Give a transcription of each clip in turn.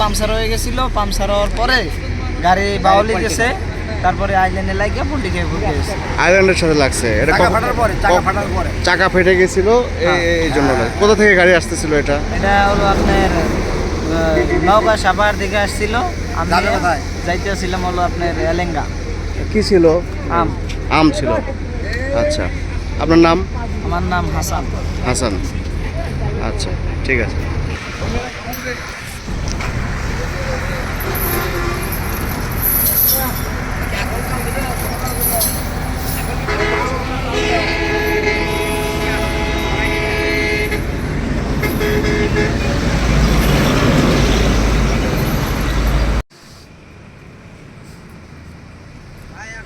পামসার হয়ে গেছিল পামসার হওয়ার পরে গাড়ি বাউলি গেছে তারপরে আইল্যান্ডে লাগিয়ে পুলটি খেয়ে পড়ে গেছে। আইল্যান্ডের সাথে লাগছে। এটা চাকা ফাটার পরে চাকা ফাটার পরে। চাকা ফেটে গেছিল এই এই জন্য কোথা থেকে গাড়ি আসতেছিল এটা? এটা হলো আপনার নওগাঁ সাপার দিকে আসছিল। আমি যাইতেছিলাম হলো আপনার এলেঙ্গা। কি ছিল? আম। আম ছিল। আচ্ছা। আপনার নাম? আমার নাম হাসান। হাসান। আচ্ছা ঠিক আছে।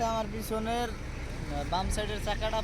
আচ্ছা, আমার পিছনের বাম সাইডের চাকাটা